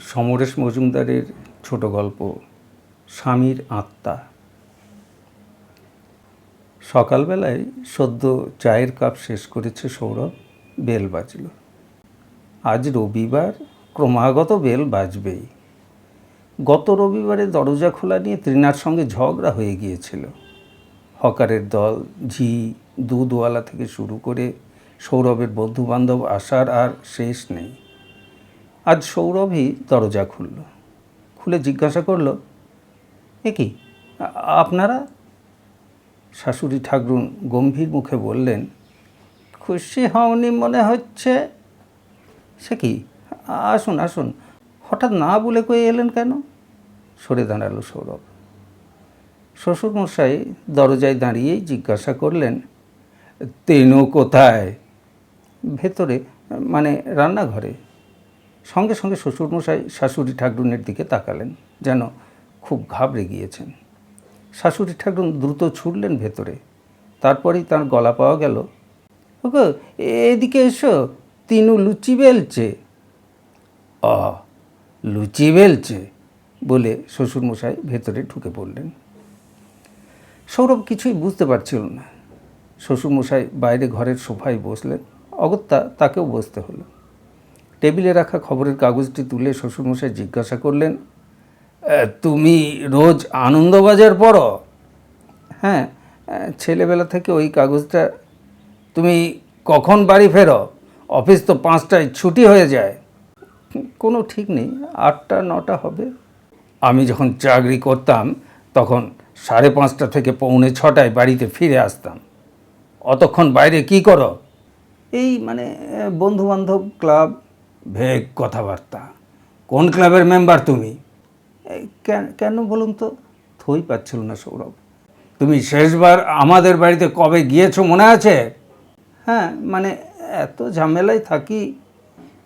সমরেশ মজুমদারের ছোট গল্প, স্বামীর আত্মা। সকালবেলায় সদ্য চায়ের কাপ শেষ করেছে সৌরভ, বেল বাজল। আজ রবিবার ক্রমাগত বেল বাজবেই। গত রবিবারে দরজা খোলা নিয়ে তৃণার সঙ্গে ঝগড়া হয়ে গিয়েছিল। হকারের দল, ঝি, দুধওয়ালা থেকে শুরু করে সৌরভের বন্ধুবান্ধব আসার আর শেষ নেই। আজ সৌরভই দরজা খুলল। খুলে জিজ্ঞাসা করল, এ কি? আপনারা? শাশুড়ি ঠাকরুন গম্ভীর মুখে বললেন, খুশি হওনি মনে হচ্ছে। সে কি? আসুন আসুন। হঠাৎ না বলে কয়ে এলেন কেন? সরে দাঁড়াল সৌরভ। শ্বশুরমশাই দরজায় দাঁড়িয়েই জিজ্ঞাসা করলেন, তেনু কোথায়? ভেতরে মানে রান্নাঘরে। সঙ্গে সঙ্গে শ্বশুরমশাই শাশুড়ি ঠাকরুনের দিকে তাকালেন, যেন খুব ঘাবড়ে গিয়েছেন। শাশুড়ি ঠাকরুন দ্রুত ছুটলেন ভেতরে। তারপরেই তার গলা পাওয়া গেল, ওগো, এদিকে এসো, তিনু লুচি বেলছে। অ, লুচি বেলছে? বলে শ্বশুরমশাই ভেতরে ঢুকে পড়লেন। সৌরভ কিছুই বুঝতে পারছিল না। শ্বশুরমশাই বাইরে ঘরের সোফায় বসলেন, অগত্যা তাকেও বসতে হলো। টেবিলে রাখা খবরের কাগজটি তুলে শ্বশুরমশাই জিজ্ঞাসা করলেন তুমি রোজ আনন্দবাজার পড়ো? হ্যাঁ ছেলেবেলা থেকে ওই কাগজটা তুমি কখন বাড়ি ফেরো? অফিস তো পাঁচটায় ছুটি হয়ে যায়। কোনো ঠিক নেই, আটটা, নটা হবে। আমি যখন চাকরি করতাম, তখন সাড়ে পাঁচটা থেকে পৌনে ছটায় বাড়িতে ফিরে আসতাম। অতক্ষণ বাইরে কি করো? এই মানে বন্ধু বান্ধব ক্লাব ভেগ কথাবার্তা। কোন ক্লাবের মেম্বার তুমি? কেন- কেন বলুন তো? থই পাচ্ছিল না সৌরভ। তুমি শেষবার আমাদের বাড়িতে কবে গিয়েছো মনে আছে? হ্যাঁ মানে এত ঝামেলায় থাকি।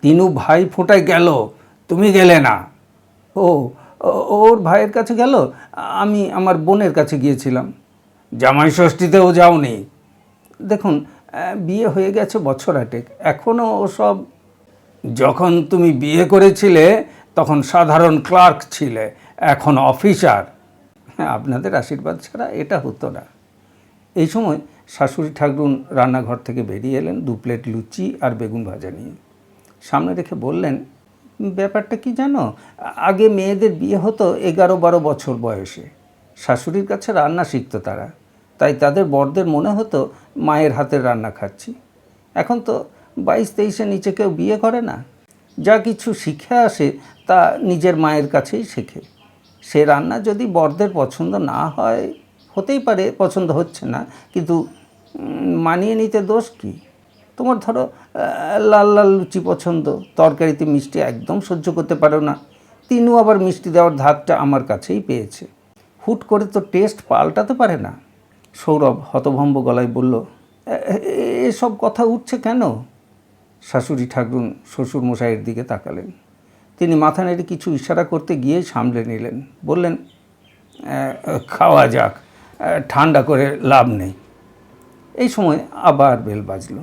তিনু ভাই ফোটায় গেল, তুমি গেলে না। ও, ও- ওর ভাইয়ের কাছে গেল? আমি আমার বোনের কাছে গিয়েছিলাম। জামাই ষষ্ঠীতেও যাওনি। দেখুন বিয়ে হয়ে গেছে বছর আটেক। এখনও ওসব যখন তুমি বিয়ে করেছিলে, তখন সাধারণ ক্লার্ক ছিলে, এখন অফিসার। হ্যাঁ আপনাদের আশীর্বাদ ছাড়া এটা হতো না। এই সময় শাশুড়ি ঠাকরুন রান্নাঘর থেকে বেরিয়ে এলেন দু প্লেট লুচি আর বেগুন ভাজা নিয়ে। সামনে রেখে বললেন, ব্যাপারটা কি জানো? আগে মেয়েদের বিয়ে হতো এগারো বারো বছর বয়সে। শাশুড়ির কাছে রান্না শিখতো তারা। তাই তাদের বরদের মনে হতো, মায়ের হাতের রান্না খাচ্ছি। এখন তো বাইশ তেইশে নিচে কেউ বিয়ে করে না। যা কিছু শিখে আসে, তা নিজের মায়ের কাছেই শেখে। সে রান্না যদি বরদের পছন্দ না হয়, হতেই পারে পছন্দ হচ্ছে না, কিন্তু মানিয়ে নিতে দোষ কি? তোমার ধরো লাল লাল লুচি পছন্দ, তরকারিতে মিষ্টি একদম সহ্য করতে পারো না। তিনু আবার মিষ্টি দেওয়ার ধাতটা আমার কাছেই পেয়েছে। হুট করে তো টেস্ট পাল্টাতে পারে না। সৌরভ হতভম্ব গলায় বলল "এ- এ- এসব কথা উঠছে কেন? শাশুড়ি ঠাকরুন শ্বশুর মশাইয়ের দিকে তাকালেন। তিনি মাথা নেড়ে কিছু ইশারা করতে গিয়ে সামলে নিলেন। বললেন খাওয়া যাক ঠান্ডা করে লাভ নেই। এই সময় আবার বেল বাজল।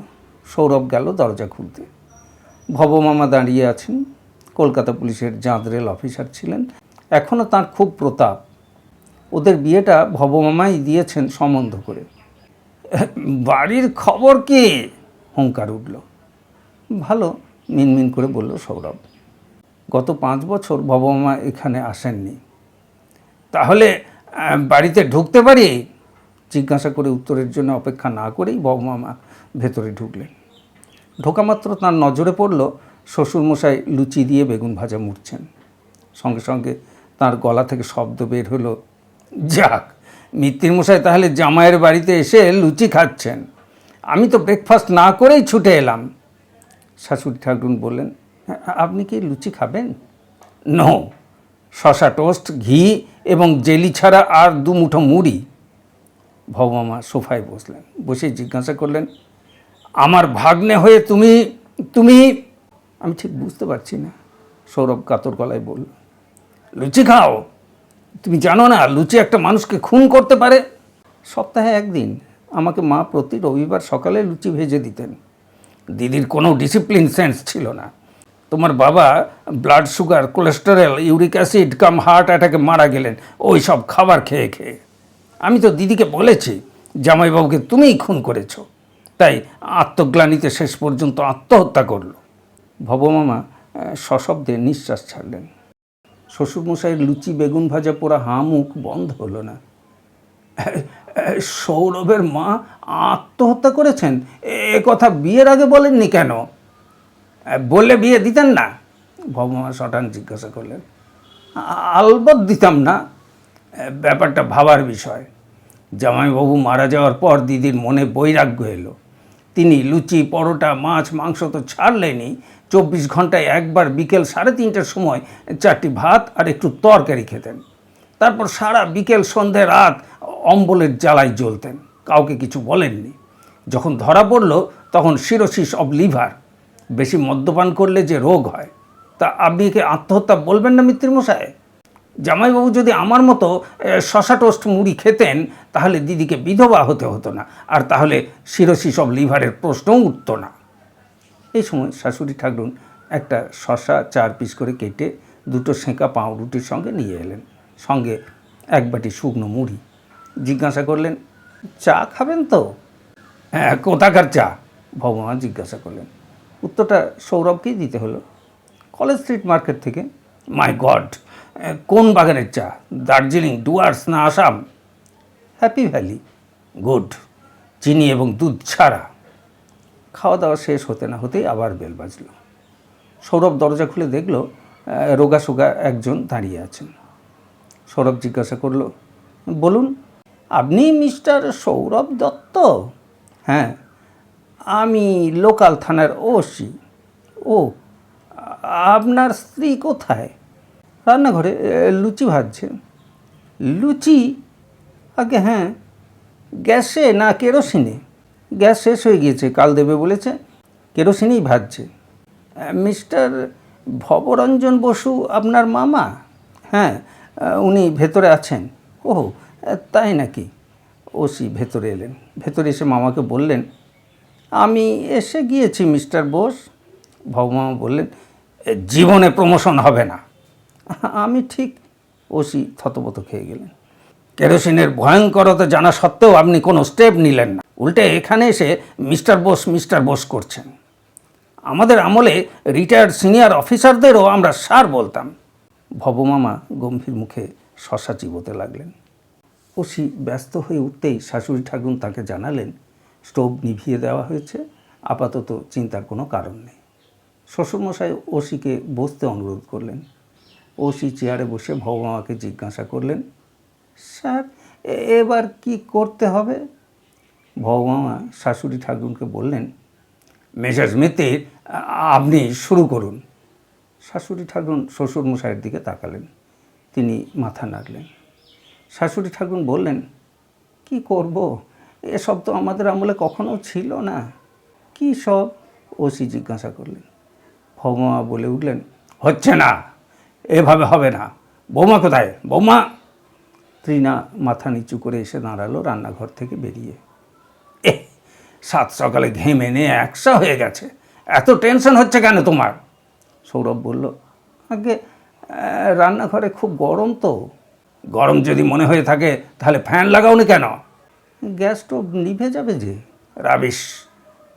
সৌরভ গেল দরজা খুলতে। ভবমামা দাঁড়িয়ে আছেন। কলকাতা পুলিশের জাঁদ রেল অফিসার ছিলেন। এখনও তার খুব প্রতাপ। ওদের বিয়েটা ভবমামাই দিয়েছেন সম্বন্ধ করে। বাড়ির খবর কি? হুঙ্কার উঠল। ভালো মিনমিন করে বলল সৌরভ, গত পাঁচ বছর বাবা মা এখানে আসেননি। তাহলে বাড়িতে ঢুকতে পারি? জিজ্ঞাসা করে উত্তরের জন্য অপেক্ষা না করেই বাবুমামা ভেতরে ঢুকলেন। ঢোকামাত্র তার নজরে পড়ল শ্বশুরমশাই লুচি দিয়ে বেগুন ভাজা মুড়ছেন। সঙ্গে সঙ্গে তার গলা থেকে শব্দ বের হলো, যাক মশাই তাহলে জামাইয়ের বাড়িতে এসে লুচি খাচ্ছেন। আমি তো ব্রেকফাস্ট না করেই ছুটে এলাম। শাশুড়ি ঠাকুরুন বললেন, "আ- আপনি কি লুচি খাবেন? নো, শশা টোস্ট, ঘি এবং জেলি ছাড়া আর দু মুঠো মুড়ি। ভবমামা সোফায় বসলেন, বসে জিজ্ঞাসা করলেন, আমার ভাগ্নে হয়ে তুমি তুমি? আমি ঠিক বুঝতে পারছি না, সৌরভ কাতর গলায় বলল, লুচি খাও, তুমি জানো না লুচি একটা মানুষকে খুন করতে পারে? সপ্তাহে একদিন, আমাকে মা প্রতি রবিবার সকালে লুচি ভেজে দিতেন। দিদির কোনো ডিসিপ্লিন সেন্স ছিল না। তোমার বাবা blood sugar cholesterol uric acid কাম হার্ট অ্যাটাকে মারা গেলেন, ওই সব খাবার খেয়ে খেয়ে। আমি তো দিদিকে বলেছি, জামাইবাবুকে তুমিই খুন করেছ। তাই আত্মগ্লানিতে শেষ পর্যন্ত আত্মহত্যা করল। ভবমামা সশব্দে নিঃশ্বাস ছাড়লেন। শ্বশুরমশাইয়ের লুচি, বেগুন ভাজা পোড়া হাঁ মুখ বন্ধ হলো না। সৌরভের মা আত্মহত্যা করেছেন? এ কথা বিয়ের আগে বলেননি কেন? বললে বিয়ে দিতেন না? ভবমা শটান জিজ্ঞাসা করলেন "আ- আলবৎ দিতাম না। ব্যাপারটা ভাবার বিষয়। জামাইবাবু মারা যাওয়ার পর দিদির মনে বৈরাগ্য এলো। তিনি লুচি, পরোটা, মাছ, মাংস তো ছাড়লেনি চব্বিশ ঘন্টায় একবার বিকেল সাড়ে তিনটার সময় চারটি ভাত আর একটু তরকারি খেতেন। তারপর সারা বিকেল, সন্ধে, রাত অম্বলের জ্বালায় জ্বলতেন। কাউকে কিছু বলেননি। যখন ধরা পড়ল, তখন শিরোসিস অব লিভার বেশি মদ্যপান করলে যে রোগ হয়, তা আপনি কি আত্মহত্যা বলবেন না মৃত্যুমশাই জামাইবাবু যদি আমার মতো শশা টোস্ট মুড়ি খেতেন, তাহলে দিদিকে বিধবা হতে হতো না, আর তাহলে শিরোসিস অব লিভারের প্রশ্নও উঠত না। এই সময় শাশুড়ি ঠাকুরুন একটা শশা চার পিস করে কেটে দুটো সেঁকা পাউরুটির সঙ্গে নিয়ে এলেন। সঙ্গে এক বাটি শুকনো মুড়ি জিজ্ঞাসা করলেন, চা খাবেন তো? হ্যাঁ কোথাকার চা? ভগবান জিজ্ঞাসা করলেন। উত্তরটা সৌরভকেই দিতে হলো। কলেজ স্ট্রিট মার্কেট থেকে, মাই গড, কোন বাগানের চা? দার্জিলিং, ডুয়ার্স না আসাম? Happy valley. গুড, চিনি এবং দুধ ছাড়া। খাওয়া দাওয়া শেষ হতে না হতেই আবার বেল বাজল। সৌরভ দরজা খুলে দেখল রোগা সোগা একজন দাঁড়িয়ে আছেন। সৌরভ জিজ্ঞাসা করল, বলুন আপনি মিস্টার সৌরভ দত্ত? হ্যাঁ আমি লোকাল থানার ওসি। ও, আপনার স্ত্রী কোথায়? রান্নাঘরে লুচি ভাজছে। লুচি? আগে হ্যাঁ গ্যাসে না কেরোসিনে? গ্যাস শেষ হয়ে গিয়েছে, কাল দেবে বলেছে, কেরোসিনেই ভাজছে। মিস্টার ভবরঞ্জন বসু আপনার মামা? হ্যাঁ উনি ভেতরে আছেন। ও তাই নাকি? ওসি ভেতরে এলেন। ভেতরে এসে মামাকে বললেন, আমি এসে গিয়েছি, মিস্টার বোস। ভবমামা বললেন জীবনে প্রমোশন হবে না। আমি ঠিক ওসি থতপত খেয়ে গেলেন। কেরোসিনের ভয়ঙ্করতা জানা সত্ত্বেও আপনি কোনো স্টেপ নিলেন না। উল্টে এখানে এসে মিস্টার বোস মিস্টার বোস করছেন। আমাদের আমলে রিটায়ার্ড সিনিয়র অফিসারদেরও আমরা সার বলতাম। ভবমামা গম্ভীর মুখে শশা চিবোতে লাগলেন। ওসি ব্যস্ত হয়ে উঠতেই শাশুড়ি ঠাকুর তাকে জানালেন, স্টোভ নিভিয়ে দেওয়া হয়েছে, আপাতত চিন্তার কোনো কারণ নেই। শ্বশুরমশাই ওসিকে বসতে অনুরোধ করলেন। ওসি চেয়ারে বসে ভবমামাকে জিজ্ঞাসা করলেন, স্যার এবার কি করতে হবে? ভবমামা শাশুড়ি ঠাকুরকে বললেন মেজাজ মিত্তির আপনি শুরু করুন। শাশুড়ি ঠাকুর শ্বশুরমশাইয়ের দিকে তাকালেন। তিনি মাথা নাড়লেন। শাশুড়ি ঠাকুর বললেন, কি করব? এসব তো আমাদের আমলে কখনো ছিল না। কি সব? ওসি জিজ্ঞাসা করলেন। ভৌমা বলে উঠলেন, হচ্ছে না, এভাবে হবে না। বৌমা কোথায়? বৌমা? ত্রিনা মাথা নিচু করে এসে দাঁড়াল রান্নাঘর থেকে বেরিয়ে। এ সাত সকালে ঘেমে নিয়ে একসা হয়ে গেছে। এত টেনশন হচ্ছে কেন তোমার? সৌরভ বলল, আগে রান্নাঘরে খুব গরম তো। গরম যদি মনে হয়ে থাকে তাহলে ফ্যান লাগাওনি কেন? গ্যাস স্টোভ নিভে যাবে যে। রাবিশ।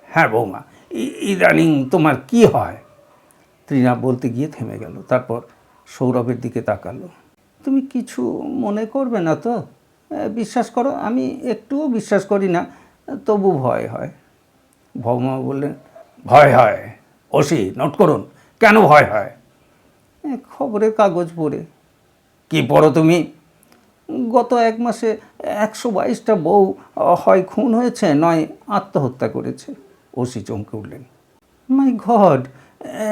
হ্যাঁ বৌমা ই- ইদানিং তোমার কি হয়? ত্রিনা বলতে গিয়ে থেমে গেল তারপর সৌরভের দিকে তাকালো। তুমি কিছু মনে করবে না তো? বিশ্বাস করো আমি একটুও বিশ্বাস করি না তবু ভয় হয়। ভৌমা বললেন ভয় হয়? ওসি নোট করুন কেন ভয় হয়? খবরের কাগজ পড়ে। কি পড়ো তুমি? গত এক মাসে একশো বাইশটা বউ হয় খুন হয়েছে, নয় আত্মহত্যা করেছে। ওসি চমকে উঠলেন। মাই গড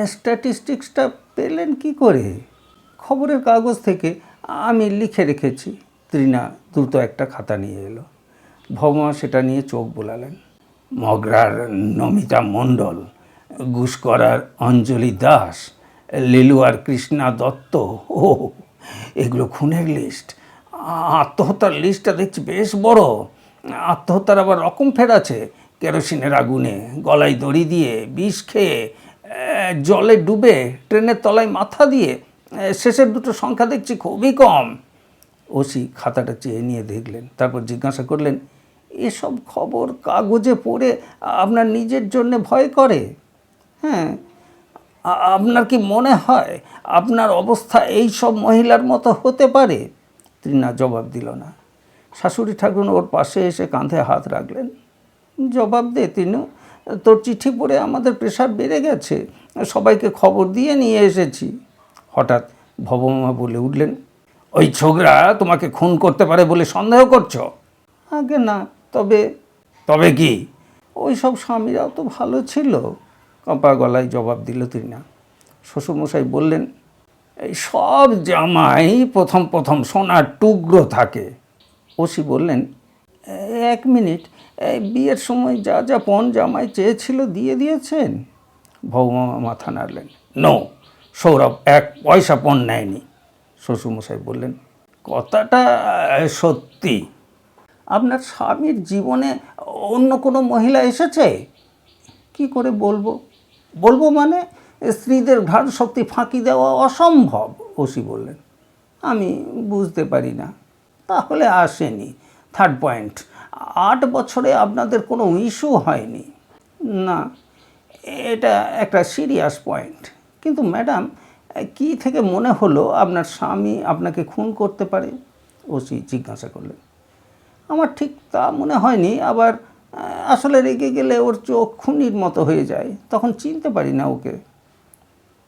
স্ট্যাটিস্টিক্সটা পেলেন কি করে? খবরের কাগজ থেকে আমি লিখে রেখেছি। ত্রিনা দ্রুত একটা খাতা নিয়ে এলো। ভৌমা সেটা নিয়ে চোখ বোলালেন। মগরার নমিতা মণ্ডল ঘুষকরার অঞ্জলি দাস, লিলুয়ার কৃষ্ণা দত্ত ও এগুলো খুনের লিস্ট আত্মহত্যার লিস্টটা দেখছি বেশ বড়। আত্মহত্যার আবার রকম ফের আছে। কেরোসিনের আগুনে গলায় দড়ি দিয়ে বিষ খেয়ে জলে ডুবে, ট্রেনের তলায় মাথা দিয়ে শেষের দুটো সংখ্যা দেখছি খুবই কম। ওসি খাতাটা চেয়ে নিয়ে দেখলেন, তারপর জিজ্ঞাসা করলেন, এসব খবর কাগজে পড়ে আপনার নিজের জন্য ভয় করে? হ্যাঁ আপনার কি মনে হয় আপনার অবস্থা এই সব মহিলার মতো হতে পারে? তৃণা জবাব দিল না। শাশুড়ি ঠাকুর ওর পাশে এসে কাঁধে হাত রাখলেন। জবাব দে তিনু তোর চিঠি পড়ে আমাদের প্রেশার বেড়ে গেছে। সবাইকে খবর দিয়ে নিয়ে এসেছি। হঠাৎ ভবমা বলে উঠলেন ওই ছোকরা তোমাকে খুন করতে পারে বলে সন্দেহ করছ? আগে না তবে তবে কি? ওই সব স্বামীরাও তো ভালো ছিল। কপা গলায় জবাব দিল তুই না শ্বশুরমশাই বললেন, এই সব জামাই প্রথম প্রথম সোনার টুকরো থাকে। ওসি বললেন, এক মিনিট, এই বিয়ের সময় যা যা পণ জামাই চেয়েছিল দিয়ে দিয়েছেন? ভৌমা মাথা নাড়লেন, নো, সৌরভ, এক পয়সা পণ নেয়নি। শ্বশুরমশাই বললেন, কথাটা সত্যি। আপনার স্বামীর জীবনে অন্য কোনো মহিলা এসেছে? কি করে বলব? বলব মানে স্ত্রীদের ঘাড় শক্তি ফাঁকি দেওয়া অসম্ভব ওসি বললেন। আমি বুঝতে পারি না। তাহলে আসেনি থার্ড পয়েন্ট আট বছরে আপনাদের কোনো ইস্যু হয়নি? না, এটা একটা সিরিয়াস পয়েন্ট কিন্তু ম্যাডাম কি থেকে মনে হলো আপনার স্বামী আপনাকে খুন করতে পারে? ওসি জিজ্ঞাসা করলেন। আমার ঠিক তা মনে হয়নি, আবার আসলে রেগে গেলে ওর চোখ খুনির মতো হয়ে যায়, তখন চিনতে পারি না ওকে।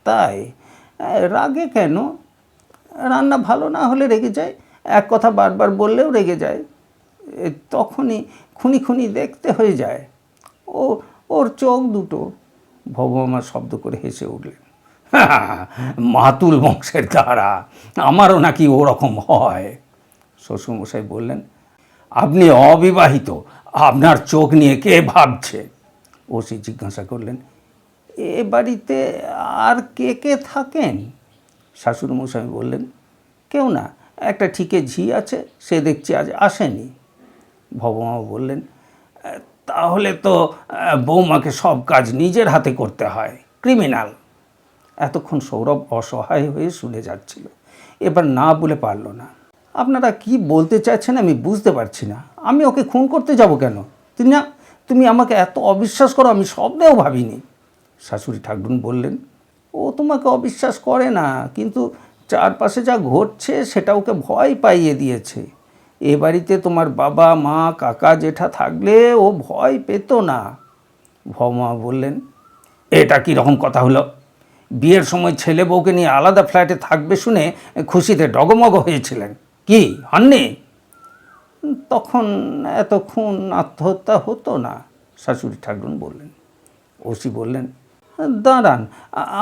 তাই রাগে কেন? রান্না ভালো না হলে রেগে যায়, এক কথা বারবার বললেও রেগে যায় তখনই খুনি খুনি দেখতে হয়ে যায়। ও, ওর চোখ দুটো ভগবান শব্দ করে হেসে উঠলেন। মাতুল বংশের দ্বারা, আমারও নাকি ওরকম হয়। শ্বশুরমশাই বললেন, আপনি অবিবাহিত আপনার চোখ নিয়ে কে ভাবছে? ওসি জিজ্ঞাসা করলেন, এ বাড়িতে আর কে কে থাকেন? শাশুড়মশাই বললেন, কেউ না, একটা ঠিকে ঝি আছে, সে দেখছি আজ আসেনি। ভবমা বললেন, তাহলে তো, বৌমাকে সব কাজ নিজের হাতে করতে হয়, ক্রিমিনাল। এতক্ষণ সৌরভ অসহায় হয়ে শুনে যাচ্ছিল, এবার না বলে পারল না। আপনারা কি বলতে চাইছেন আমি বুঝতে পারছি না। আমি ওকে খুন করতে যাব কেন? তুমি না, তুমি আমাকে এত অবিশ্বাস করো, আমি স্বপ্নেও ভাবিনি। শাশুড়ি ঠাকুরুন বললেন, ও তোমাকে অবিশ্বাস করে না, কিন্তু চারপাশে যা ঘটছে সেটা ওকে ভয় পাইয়ে দিয়েছে। এ বাড়িতে তোমার বাবা, মা, কাকা জেঠা থাকলে ও ভয় পেত না। ভমা বললেন, এটা কি রকম কথা হলো? বিয়ের সময় ছেলে বউকে নিয়ে আলাদা ফ্ল্যাটে থাকবে শুনে খুশিতে ডগমগ হয়েছিলেন। কি? হননি তখন এতক্ষণ আত্মহত্যা হতো না, শাশুড়ি ঠাকুরুন বললেন। ওসি বললেন, দাঁড়ান,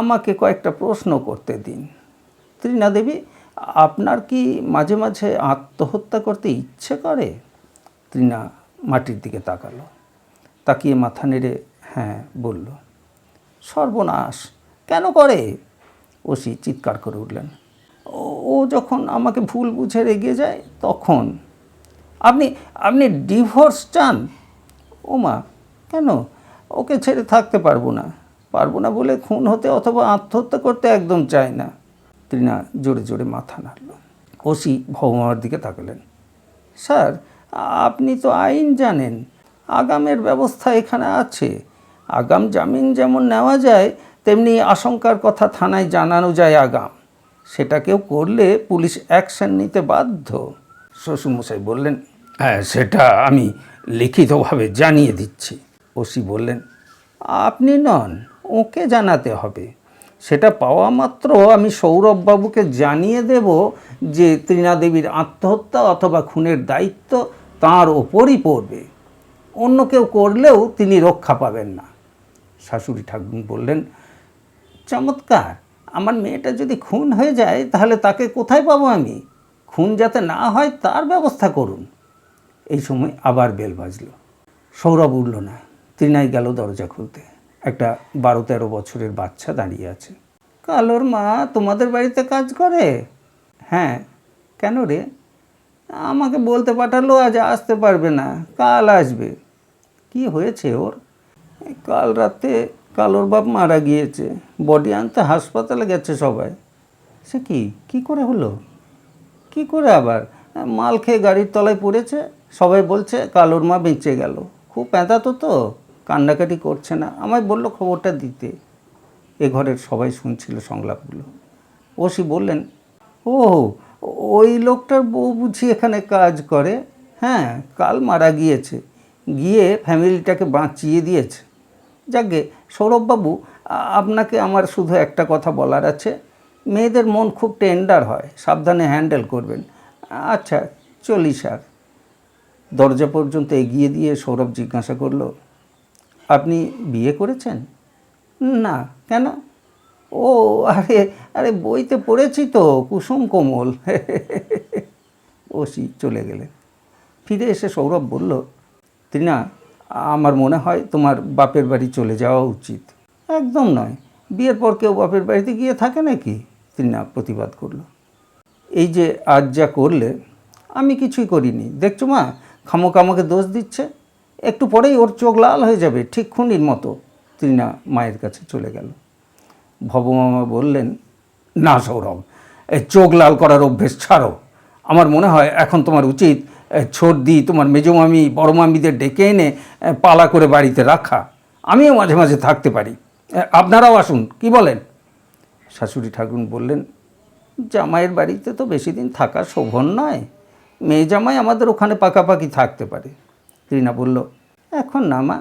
আমাকে কয়েকটা প্রশ্ন করতে দিন। ত্রিনা দেবী, আপনার কি মাঝে মাঝে আত্মহত্যা করতে ইচ্ছে করে? ত্রিনা মাটির দিকে তাকালো, তাকিয়ে মাথা নেড়ে হ্যাঁ বলল, সর্বনাশ, কেন করে? ওসি চিৎকার করে উঠলেন ও- যখন আমাকে ভুল বুঝে রেগে যায়, তখন। আপনি আপনি ডিভোর্স চান? ও মা, কেন? ওকে ছেড়ে থাকতে পারব না। পারব না বলে খুন হতে অথবা আত্মহত্যা করতে একদম চায় না। তৃণা জোরে জোরে মাথা নাড়ল। ওসি ভগবানের দিকে তাকালেন। স্যার, আপনি তো আইন জানেন, আগামের ব্যবস্থা এখানে আছে। আগাম জামিন যেমন নেওয়া যায়, তেমনি আশঙ্কার কথা থানায় জানানো যায় আগাম। সেটা কেউ করলে পুলিশ অ্যাকশন নিতে বাধ্য। শ্বশুরমশাই বললেন হ্যাঁ সেটা আমি লিখিতভাবে জানিয়ে দিচ্ছি। ওসি বললেন, আপনি নন, ওকে জানাতে হবে। সেটা পাওয়া মাত্র আমি সৌরভবাবুকে জানিয়ে দেব যে তৃণা দেবীর আত্মহত্যা অথবা খুনের দায়িত্ব তার ওপরই পড়বে। অন্য কেউ করলেও তিনি রক্ষা পাবেন না। শাশুড়ি ঠাকুর বললেন, চমৎকার! আমার মেয়েটা যদি খুন হয়ে যায়, তাহলে তাকে কোথায় পাবো আমি? খুন যাতে না হয়, তার ব্যবস্থা করুন। এই সময় আবার বেল বাজলো। সৌরভ উঠল না। তৃণাই গেল দরজা খুলতে। একটা বারো তেরো বছরের বাচ্চা দাঁড়িয়ে আছে। কালোর মা, তোমাদের বাড়িতে কাজ করে? হ্যাঁ। কেন রে? আমাকে বলতে পাঠালো, আজ আসতে পারবে না। কাল আসবে। কি হয়েছে ওর? কাল রাতে কালোর বাপ মারা গিয়েছে, বডি আনতে হাসপাতালে গেছে সবাই। সে কি? কি করে হলো? কি করে আবার? মাল খেয়ে গাড়ির তলায় পড়েছে, সবাই বলছে কালোর মা বেঁচে গেল। খুব প্যাঁতাতো তো, কান্নাকাটি করছে না। আমায় বলল খবরটা দিতে। এ ঘরের সবাই শুনছিল সংলাপগুলো। ওসি বললেন, ও, ওই লোকটার বউ বুঝি এখানে কাজ করে? হ্যাঁ কাল মারা গিয়েছে। গিয়ে ফ্যামিলিটাকে বাঁচিয়ে দিয়েছে। যাকে সৌরভবাবু আপনাকে আমার শুধু একটা কথা বলার আছে। মেয়েদের মন খুব টেন্ডার হয়, সাবধানে হ্যান্ডেল করবেন। আচ্ছা চলি স্যার। দরজা পর্যন্ত এগিয়ে দিয়ে সৌরভ জিজ্ঞাসা করল, আপনি বিয়ে করেছেন? না, কেন? ও, আরে আরে, বইতে পড়েছি তো, কুসুম কোমল। ওসি চলে গেলেন। ফিরে এসে সৌরভ বলল, ত্রিনা আমার মনে হয় তোমার বাপের বাড়ি চলে যাওয়া উচিত। একদম নয়। বিয়ের পর কেউ বাপের বাড়িতে গিয়ে থাকে নাকি? ত্রিনা প্রতিবাদ করল। এই যে আজ যা করলে, আমি কিছুই করিনি। দেখছ মা খামোকা আমাকে দোষ দিচ্ছে। একটু পরেই ওর চোখ লাল হয়ে যাবে, ঠিক খুনির মতো। তৃণা মায়ের কাছে চলে গেল। ভবমামা বললেন, না সৌরভ, এই চোখ লাল করার অভ্যেস ছাড়ো। আমার মনে হয় এখন তোমার উচিত ছোটদি তোমার মেজমামি বড় মামিদের ডেকে এনে পালা করে বাড়িতে রাখা। আমিও মাঝে মাঝে থাকতে পারি। আপনারাও আসুন, কি বলেন? শাশুড়ি ঠাকুর বললেন, জামাইয়ের বাড়িতে তো বেশি দিন থাকা শোভন নয়। মেয়ে জামাই আমাদের ওখানে পাকাপাকি থাকতে পারে। রিনা বলল, এখন না মা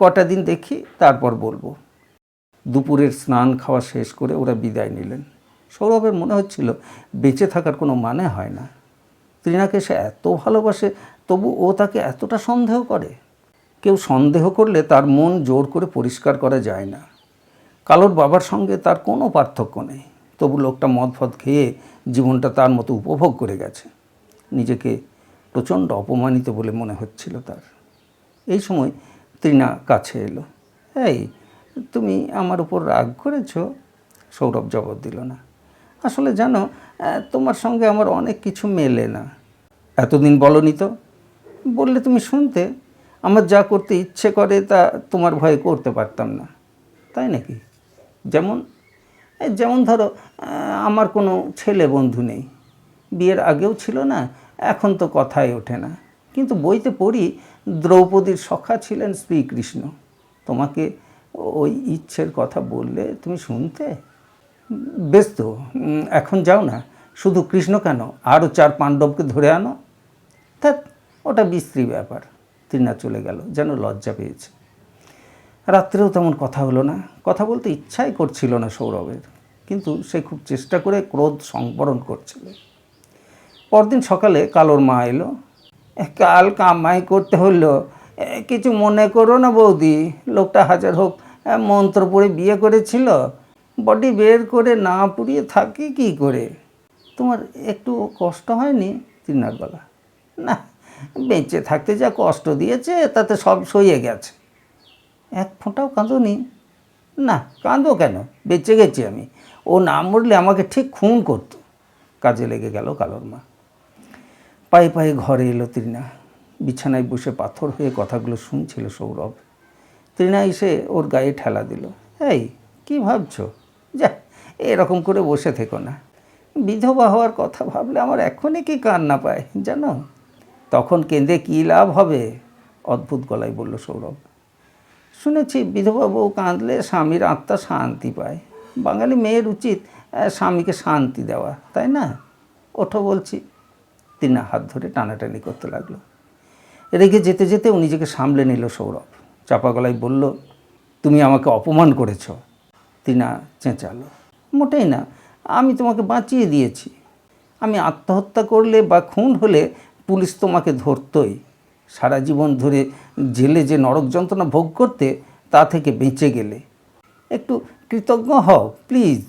কটা দিন দেখি, তারপর বলব। দুপুরের স্নান খাওয়া শেষ করে ওরা বিদায় নিলেন। সৌরভের মনে হচ্ছিল, বেঁচে থাকার কোনো মানে হয় না। তৃণাকে সে এত ভালোবাসে, তবু ও তাকে এতটা সন্দেহ করে? কেউ সন্দেহ করলে তার মন জোর করে পরিষ্কার করা যায় না। কালোর বাবার সঙ্গে তার কোনো পার্থক্য নেই। তবু লোকটা মদ ফদ খেয়ে জীবনটা তার মতো উপভোগ করে গেছে। নিজেকে প্রচণ্ড অপমানিত বলে মনে হচ্ছিল তার। এই সময় তৃণা কাছে এলো। এই, তুমি আমার উপর রাগ করেছ? সৌরভ জবাব দিল না। আসলে জানো তোমার সঙ্গে আমার অনেক কিছু মেলে না। এতদিন বলনি তো। বললে তুমি শুনতে, আমার যা করতে ইচ্ছে করে তা তোমার ভয়ে করতে পারতাম না। তাই নাকি? যেমন যেমন ধরো আমার কোনো ছেলে বন্ধু নেই। বিয়ের আগেও ছিল না, এখন তো কথাই ওঠে না। কিন্তু বইতে পড়ি, দ্রৌপদীর সখা ছিলেন শ্রীকৃষ্ণ। তোমাকে ওই ইচ্ছের কথা বললে তুমি শুনতে? বেশ তো এখন যাও না। শুধু কৃষ্ণ কেন? আরও চার পাণ্ডবকে ধরে আনো। তা ওটা বিস্ত্রী ব্যাপার। তৃণা চলে গেল, যেন লজ্জা পেয়েছে। রাত্রেও তেমন কথা হলো না। কথা বলতে ইচ্ছাই করছিল না সৌরভের। কিন্তু সে খুব চেষ্টা করে ক্রোধ সংবরণ করছিল। পরদিন সকালে কালোর মা এলো। কাল কামাই করতে হলো। কিছু মনে করো না বৌদি। লোকটা হাজার হোক মন্ত্র পড়ে বিয়ে করেছিল। বডি বের করে না পুড়িয়ে থাকি কি করে? তোমার একটু কষ্ট হয়নি তিনার গলা না, বেঁচে থাকতে যা কষ্ট দিয়েছে, তাতে সব সইয়ে গেছে। এক ফোঁটাও কাঁদোনি না? কাঁদো কেন? বেঁচে গেছি আমি। ও না মরলে আমাকে ঠিক খুন করতো। কাজে লেগে গেল কালোর মা। পায়ে পায়ে ঘরে এলো তৃণা। বিছানায় বসে পাথর হয়ে কথাগুলো শুনছিল সৌরভ। তৃণা এসে ওর গায়ে ঠেলা দিল। এই, কি ভাবছ? যা, এরকম করে বসে থেকো না। বিধবা হওয়ার কথা ভাবলে আমার এখনই কি কান্না পায় জানো? তখন কেঁদে কী লাভ হবে? অদ্ভুত গলায় বলল সৌরভ। শুনেছি বিধবা বউ কাঁদলে স্বামীর আত্মা শান্তি পায়। বাঙালি মেয়ের উচিত স্বামীকে শান্তি দেওয়া, তাই না? ওঠো বলছি। তিনা হাত ধরে টানাটানি করতে লাগল। রেগে যেতে যেতে ও নিজেকে সামলে নিল সৌরভ। চাপা গলায় বলল, তুমি আমাকে অপমান করেছ। তিনা চেঁচালো। মোটেই না, আমি তোমাকে বাঁচিয়ে দিয়েছি। আমি আত্মহত্যা করলে বা খুন হলে পুলিশ তোমাকে ধরতই। সারা জীবন ধরে জেলে যে নরক যন্ত্রণা ভোগ করতে তা থেকে বেঁচে গেলে। একটু কৃতজ্ঞ হও, প্লিজ।